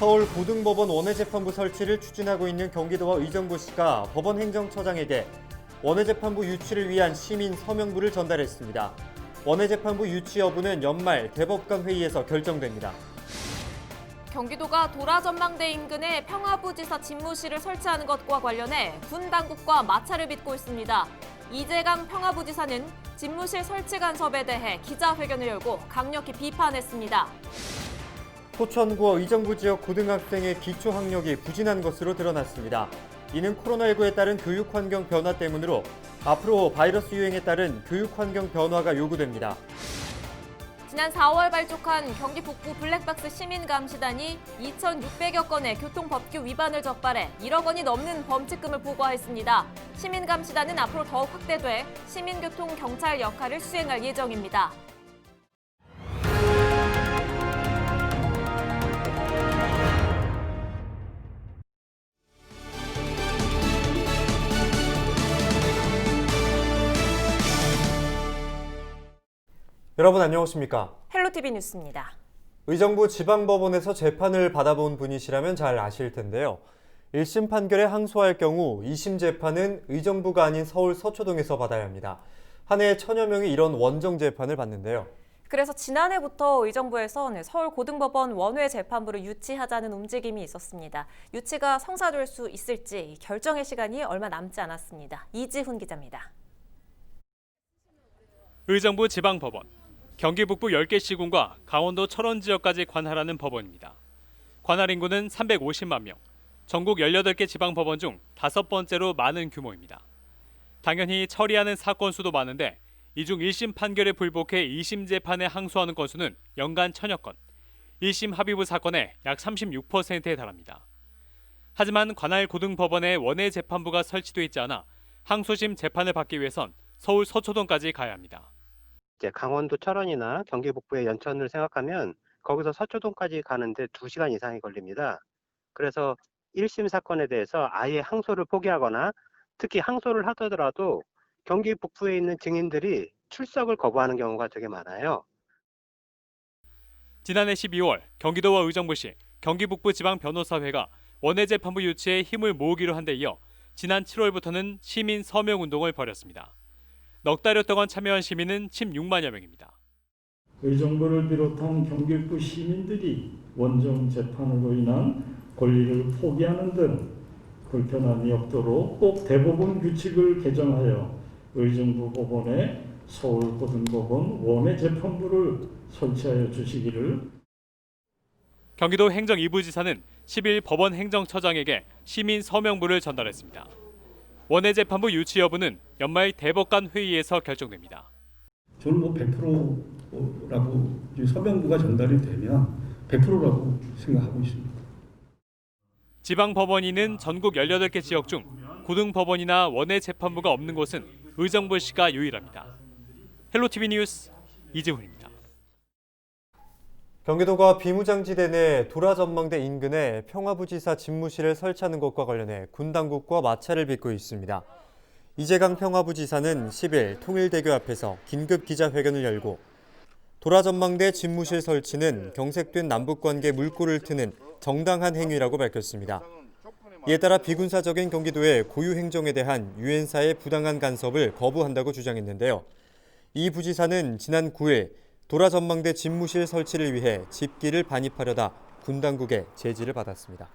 서울 고등법원 원외재판부 설치를 추진하고 있는 경기도와 의정부시가 법원 행정처장에게 원외재판부 유치를 위한 시민 서명부를 전달했습니다. 원외재판부 유치 여부는 연말 대법관 회의에서 결정됩니다. 경기도가 도라전망대 인근에 평화부지사 집무실을 설치하는 것과 관련해 군 당국과 마찰을 빚고 있습니다. 이재강 평화부지사는 집무실 설치 간섭에 대해 기자회견을 열고 강력히 비판했습니다. 포천구와 의정부 지역 고등학생의 기초 학력이 부진한 것으로 드러났습니다. 이는 코로나19에 따른 교육 환경 변화 때문으로 앞으로 바이러스 유행에 따른 교육 환경 변화가 요구됩니다. 지난 4월 발족한 경기 북부 블랙박스 시민감시단이 2,600여 건의 교통법규 위반을 적발해 1억 원이 넘는 범칙금을 부과했습니다. 시민감시단은 앞으로 더욱 확대돼 시민교통 경찰 역할을 수행할 예정입니다. 여러분 안녕하십니까? 헬로티비 뉴스입니다. 의정부 지방법원에서 재판을 받아본 분이시라면 잘 아실 텐데요. 1심 판결에 항소할 경우 2심 재판은 의정부가 아닌 서울 서초동에서 받아야 합니다. 한 해에 천여 명이 이런 원정 재판을 받는데요. 그래서 지난해부터 의정부에선 서울 고등법원 원외 재판부를 유치하자는 움직임이 있었습니다. 유치가 성사될 수 있을지 결정의 시간이 얼마 남지 않았습니다. 이지훈 기자입니다. 의정부 지방법원, 경기 북부 10개 시군과 강원도 철원 지역까지 관할하는 법원입니다. 관할 인구는 350만 명, 전국 18개 지방 법원 중 다섯 번째로 많은 규모입니다. 당연히 처리하는 사건 수도 많은데 이 중 1심 판결에 불복해 2심 재판에 항소하는 건수는 연간 천여 건, 1심 합의부 사건의 약 36%에 달합니다. 하지만 관할 고등법원에 원외 재판부가 설치돼 있지 않아 항소심 재판을 받기 위해선 서울 서초동까지 가야 합니다. 이제 강원도 철원이나 경기 북부의 연천을 생각하면 거기서 서초동까지 가는데 2시간 이상이 걸립니다. 그래서 1심 사건에 대해서 아예 항소를 포기하거나 특히 항소를 하더라도 경기 북부에 있는 증인들이 출석을 거부하는 경우가 되게 많아요. 지난해 12월 경기도와 의정부시 경기 북부 지방 변호사회가 원외 재판부 유치에 힘을 모으기로 한 데 이어 지난 7월부터는 시민 서명 운동을 벌였습니다. 넉 달여 동안 참여한 시민은 16만여 명입니다. 의정부를 비롯한 경기북부 시민들이 원정 재판으로 인한 권리를 포기하는 등 불편함이 없도록 꼭 대법원 규칙을 개정하여 의정부 법원에 서울고등법원 원외 재판부를 설치하여 주시기를 경기도 행정 2부 지사는 10일 법원 행정처장에게 시민 서명부를 전달했습니다. 원외 재판부 유치 여부는 연말 대법관 회의에서 결정됩니다. 저는 뭐 100%라고 서명부가 전달이 되면 100%라고 생각하고 있습니다. 지방 법원이는 전국 18개 지역 중 고등 법원이나 원외 재판부가 없는 곳은 의정부 시가 유일합니다. 헬로티비 뉴스 이재훈입니다. 경기도가 비무장지대 내 도라전망대 인근에 평화부지사 집무실을 설치하는 것과 관련해 군 당국과 마찰을 빚고 있습니다. 이재강 평화부지사는 10일 통일대교 앞에서 긴급 기자회견을 열고 도라전망대 집무실 설치는 경색된 남북관계 물꼬를 트는 정당한 행위라고 밝혔습니다. 이에 따라 비군사적인 경기도의 고유 행정에 대한 유엔사의 부당한 간섭을 거부한다고 주장했는데요. 이 부지사는 지난 9일 도라전망대 집무실 설치를 위해 집기를 반입하려다 군 당국의 제지를 받았습니다.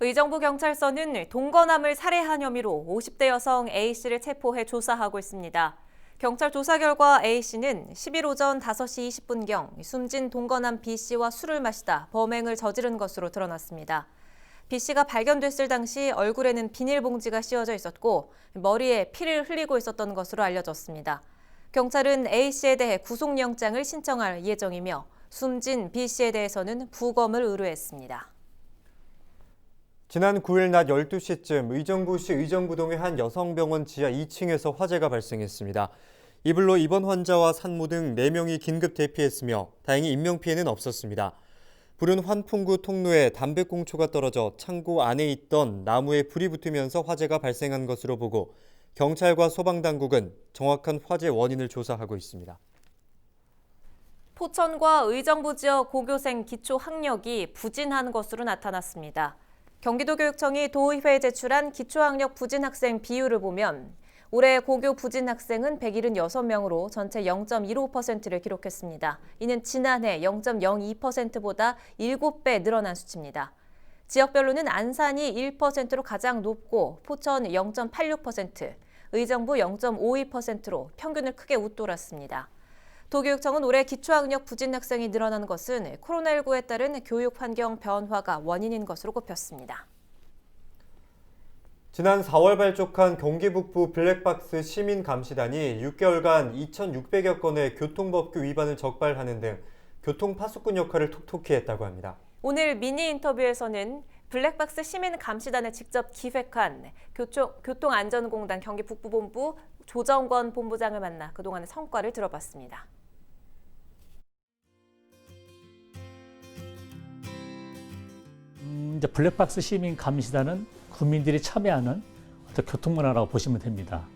의정부 경찰서는 동거남을 살해한 혐의로 50대 여성 A씨를 체포해 조사하고 있습니다. 경찰 조사 결과 A씨는 10일 오전 5시 20분경 숨진 동거남 B씨와 술을 마시다 범행을 저지른 것으로 드러났습니다. B씨가 발견됐을 당시 얼굴에는 비닐봉지가 씌워져 있었고 머리에 피를 흘리고 있었던 것으로 알려졌습니다. 경찰은 A씨에 대해 구속영장을 신청할 예정이며 숨진 B씨에 대해서는 부검을 의뢰했습니다. 지난 9일 낮 12시쯤 의정부시 의정부동의 한 여성병원 지하 2층에서 화재가 발생했습니다. 이불로 입원 환자와 산모 등 4명이 긴급 대피했으며 다행히 인명피해는 없었습니다. 불은 환풍구 통로에 담배꽁초가 떨어져 창고 안에 있던 나무에 불이 붙으면서 화재가 발생한 것으로 보고 경찰과 소방당국은 정확한 화재 원인을 조사하고 있습니다. 포천과 의정부 지역 고교생 기초 학력이 부진한 것으로 나타났습니다. 경기도 교육청이 도의회에 제출한 기초학력 부진 학생 비율을 보면 올해 고교 부진 학생은 176명으로 전체 0.15%를 기록했습니다. 이는 지난해 0.02%보다 7배 늘어난 수치입니다. 지역별로는 안산이 1%로 가장 높고 포천 0.86%, 의정부 0.52%로 평균을 크게 웃돌았습니다. 도교육청은 올해 기초학력 부진 학생이 늘어나는 것은 코로나19에 따른 교육 환경 변화가 원인인 것으로 꼽혔습니다. 지난 4월 발족한 경기 북부 블랙박스 시민 감시단이 6개월간 2,600여 건의 교통법규 위반을 적발하는 등 교통 파수꾼 역할을 톡톡히 했다고 합니다. 오늘 미니 인터뷰에서는 블랙박스 시민 감시단을 직접 기획한 교통, 교통 안전공단 경기 북부본부 조정권 본부장을 만나 그동안의 성과를 들어봤습니다. 음, 이제 블랙박스 시민 감시단은 국민들이 참여하는 어떤 교통문화라고 보시면 됩니다.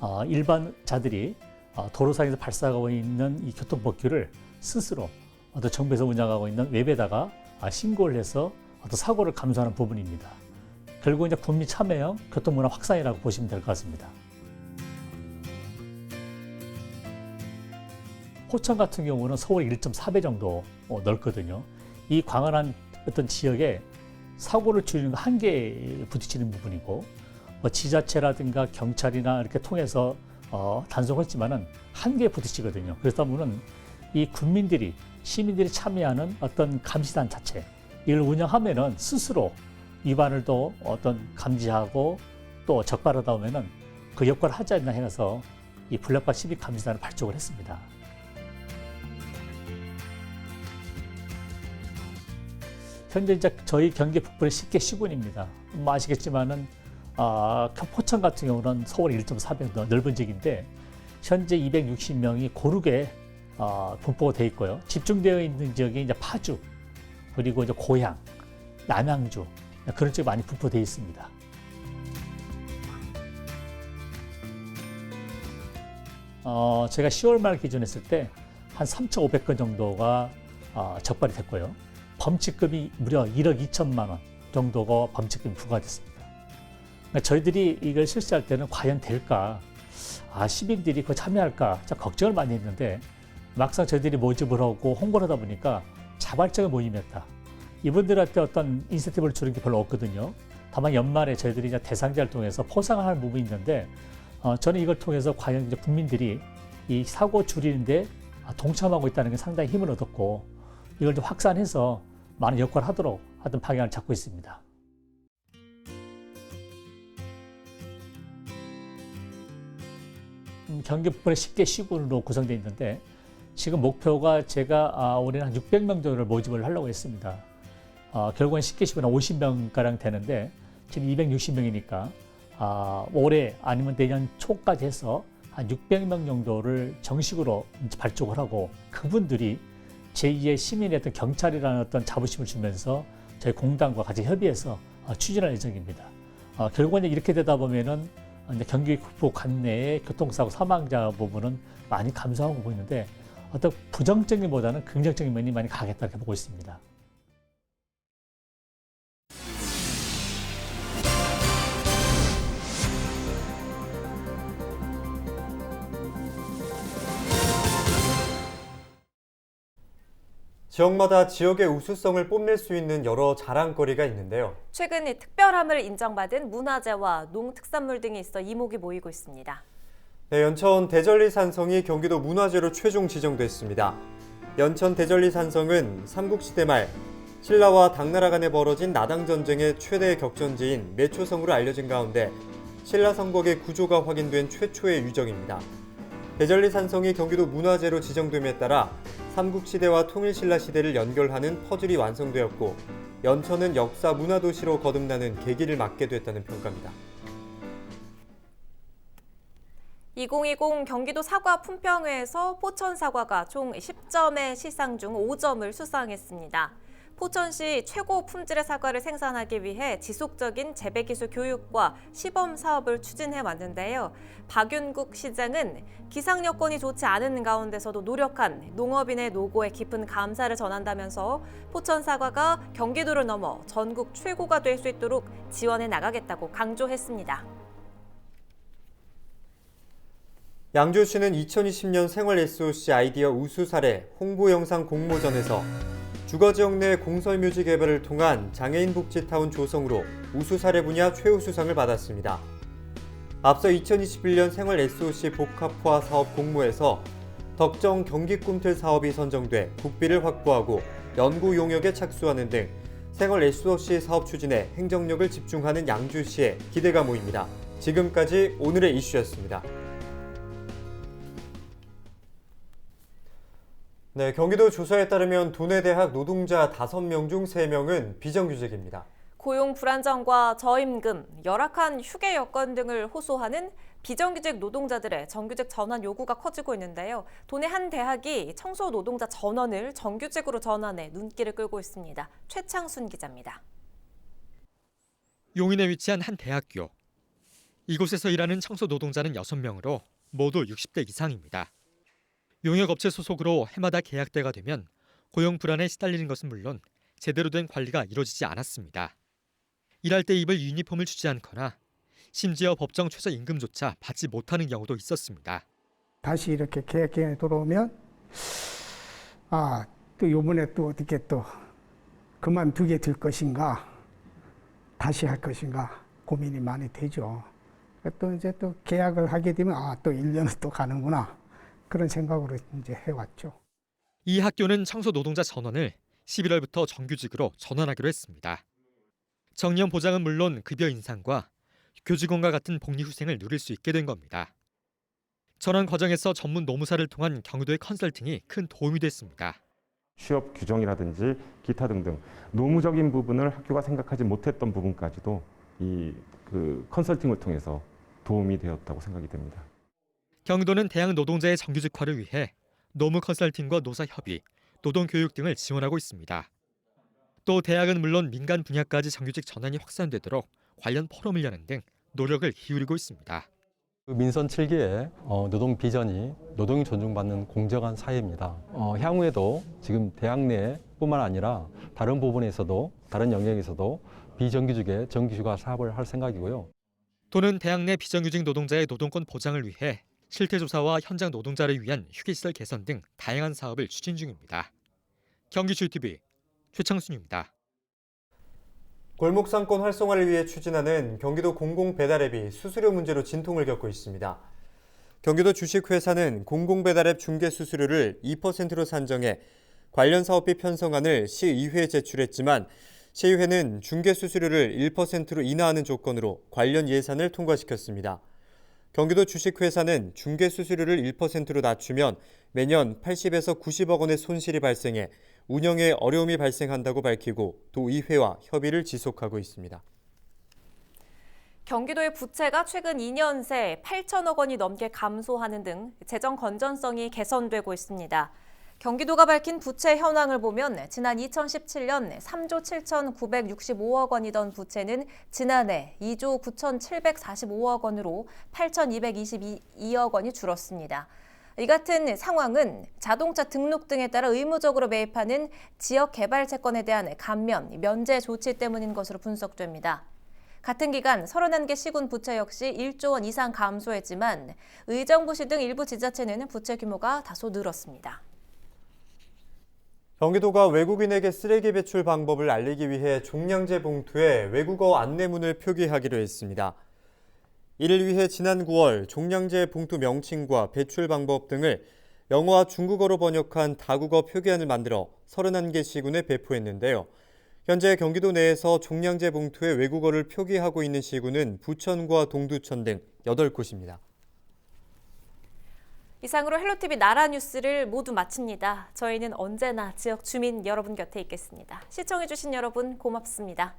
어, 일반자들이 어, 도로상에서 발생하고 있는 이 교통법규를 스스로 어떤 정부에서 운영하고 있는 웹에다가 아, 신고를 해서 어떤 사고를 감소하는 부분입니다. 결국 이제 국민 참여형 교통문화 확산이라고 보시면 될 것 같습니다. 포천 같은 경우는 서울 1.4배 정도 어, 넓거든요. 이 광활한 어떤 지역에 사고를 줄이는 거 한계에 부딪히는 부분이고 뭐 지자체라든가 경찰이나 이렇게 통해서 어, 단속했지만은 한계에 부딪히거든요. 그렇다 보면 이 국민들이 시민들이 참여하는 어떤 감시단 자체 이걸 운영하면은 스스로 위반을 또 어떤 감지하고 또 적발하다 보면은 그 역할을 하지 않나 해서 이 블랙박 시민 감시단을 발족을 했습니다. 현재 이제 저희 경기 북부의 10개 시군입니다. 뭐 아시겠지만은 아, 포천 같은 경우는 서울 1.4배 넓은 지역인데 현재 260명이 고르게 어, 분포가 돼 있고요. 집중되어 있는 지역이 이제 파주 그리고 이제 고향, 남양주 그런 쪽이 많이 분포되어 있습니다. 어, 제가 10월 말 기준했을 때 한 3,500건 정도가 어, 적발이 됐고요. 범칙금이 무려 1억 2천만 원 정도가 범칙금이 부과됐습니다. 그러니까 저희들이 이걸 실시할 때는 과연 될까? 아, 시민들이 그 참여할까? 참 걱정을 많이 했는데 막상 저희들이 모집을 하고 홍보를 하다 보니까 자발적인 모임이었다. 이분들한테 어떤 인센티브를 주는 게 별로 없거든요. 다만 연말에 저희들이 이제 대상자를 통해서 포상을 하는 부분이 있는데 어, 저는 이걸 통해서 과연 이제 국민들이 이 사고 줄이는데 동참하고 있다는 게 상당히 힘을 얻었고 이걸 좀 확산해서 많은 역할을 하도록 하던 방향을 잡고 있습니다. 음, 경기 북부의 10개 시군으로 구성되어 있는데 지금 목표가 제가 아, 올해는 한 600명 정도를 모집을 하려고 했습니다. 아, 10개 시군 한 50명가량 되는데 지금 260명이니까 아, 올해 아니면 내년 초까지 해서 한 600명 정도를 정식으로 발족을 하고 그분들이 제2의 시민의 어떤 경찰이라는 어떤 자부심을 주면서 저희 공단과 같이 협의해서 어, 추진할 예정입니다. 어, 결국은 이렇게 되다 보면은 경기 북부 관내의 교통사고 사망자 부분은 많이 감소하고 보이는데 어떤 부정적인 보다는 긍정적인 면이 많이 가겠다 이렇게 보고 있습니다. 지역마다 지역의 우수성을 뽐낼 수 있는 여러 자랑거리가 있는데요. 최근 이 특별함을 인정받은 문화재와 농특산물 등이 있어 이목이 모이고 있습니다. 네, 연천 대전리 산성이 경기도 문화재로 최종 지정됐습니다. 연천 대전리 산성은 삼국시대 말 신라와 당나라 간에 벌어진 나당 전쟁의 최대 격전지인 매초성으로 알려진 가운데 신라 성곽의 구조가 확인된 최초의 유적입니다. 대전리 산성이 경기도 문화재로 지정됨에 따라 삼국시대와 통일신라 시대를 연결하는 퍼즐이 완성되었고 연천은 역사 문화도시로 거듭나는 계기를 맞게 됐다는 평가입니다. 2020 경기도 사과 품평회에서 포천 사과가 총 10점의 시상 중 5점을 수상했습니다. 포천시 최고 품질의 사과를 생산하기 위해 지속적인 재배 기술 교육과 시범 사업을 추진해 왔는데요. 박윤국 시장은 기상 여건이 좋지 않은 가운데서도 노력한 농업인의 노고에 깊은 감사를 전한다면서 포천 사과가 경기도를 넘어 전국 최고가 될 수 있도록 지원해 나가겠다고 강조했습니다. 양주시는 2020년 생활 SOC 아이디어 우수 사례 홍보 영상 공모전에서 주거 지역 내 공설 묘지 개발을 통한 장애인 복지타운 조성으로 우수 사례 분야 최우수상을 받았습니다. 앞서 2021년 생활 SOC 복합화 사업 공모에서 덕정 경기 꿈틀 사업이 선정돼 국비를 확보하고 연구 용역에 착수하는 등 생활 SOC 사업 추진에 행정력을 집중하는 양주시에 기대가 모입니다. 지금까지 오늘의 이슈였습니다. 네, 경기도 조사에 따르면 도내대학 노동자 5명 중 3명은 비정규직입니다. 고용 불안정과 저임금, 열악한 휴게 여건 등을 호소하는 비정규직 노동자들의 정규직 전환 요구가 커지고 있는데요. 도내 한 대학이 청소 노동자 전원을 정규직으로 전환해 눈길을 끌고 있습니다. 최창순 기자입니다. 용인에 위치한 한 대학교. 이곳에서 일하는 청소 노동자는 6명으로 모두 60대 이상입니다. 용역업체 소속으로 해마다 계약대가 되면 고용 불안에 시달리는 것은 물론 제대로 된 관리가 이루어지지 않았습니다. 일할 때 입을 유니폼을 주지 않거나 심지어 법정 최저 임금조차 받지 못하는 경우도 있었습니다. 다시 이렇게 계약 기간에 돌아오면 아 또 요번에 또 어떻게 또 그만두게 될 것인가 다시 할 것인가 고민이 많이 되죠. 또 이제 또 계약을 하게 되면 아 또 1년은 또 가는구나 그런 생각으로 이제 해왔죠. 이 학교는 청소 노동자 전원을 11월부터 정규직으로 전환하기로 했습니다. 정년 보장은 물론 급여 인상과 교직원과 같은 복리 후생을 누릴 수 있게 된 겁니다. 전환 과정에서 전문 노무사를 통한 경유도의 컨설팅이 큰 도움이 됐습니다. 취업 규정이라든지 기타 등등 노무적인 부분을 학교가 생각하지 못했던 부분까지도 이 그 컨설팅을 통해서 도움이 되었다고 생각이 됩니다. 경도는 대학 노동자의 정규직화를 위해 노무 컨설팅과 노사 협의, 노동 교육 등을 지원하고 있습니다. 또 대학은 물론 민간 분야까지 정규직 전환이 확산되도록 관련 포럼을 여는 등 노력을 기울이고 있습니다. 그 민선 7기의 노동 비전이 노동이 존중받는 공정한 사회입니다. 어, 향후에도 지금 대학 내뿐만 아니라 다른 부분에서도 다른 영역에서도 비정규직의 정규직화 사업을 할 생각이고요. 또는 대학 내 비정규직 노동자의 노동권 보장을 위해 실태 조사와 현장 노동자를 위한 휴게시설 개선 등 다양한 사업을 추진 중입니다. 경기주TV 최창순입니다. 골목 상권 활성화를 위해 추진하는 경기도 공공배달앱이 수수료 문제로 진통을 겪고 있습니다. 경기도 주식회사는 공공배달앱 중개 수수료를 2%로 산정해 관련 사업비 편성안을 시의회에 제출했지만 시의회는 중개 수수료를 1%로 인하하는 조건으로 관련 예산을 통과시켰습니다. 경기도 주식회사는 중개 수수료를 1%로 낮추면 매년 80에서 90억 원의 손실이 발생해 운영에 어려움이 발생한다고 밝히고 도의회와 협의를 지속하고 있습니다. 경기도의 부채가 최근 2년 새 8천억 원이 넘게 감소하는 등 재정 건전성이 개선되고 있습니다. 경기도가 밝힌 부채 현황을 보면 지난 2017년 3조 7,965억 원이던 부채는 지난해 2조 9,745억 원으로 8,222억 원이 줄었습니다. 이 같은 상황은 자동차 등록 등에 따라 의무적으로 매입하는 지역 개발 채권에 대한 감면, 면제 조치 때문인 것으로 분석됩니다. 같은 기간 31개 시군 부채 역시 1조 원 이상 감소했지만 의정부시 등 일부 지자체는 부채 규모가 다소 늘었습니다. 경기도가 외국인에게 쓰레기 배출 방법을 알리기 위해 종량제 봉투에 외국어 안내문을 표기하기로 했습니다. 이를 위해 지난 9월 종량제 봉투 명칭과 배출 방법 등을 영어와 중국어로 번역한 다국어 표기안을 만들어 31개 시군에 배포했는데요. 현재 경기도 내에서 종량제 봉투에 외국어를 표기하고 있는 시군은 부천과 동두천 등 8곳입니다. 이상으로 헬로티비 나라 뉴스를 모두 마칩니다. 저희는 언제나 지역 주민 여러분 곁에 있겠습니다. 시청해주신 여러분 고맙습니다.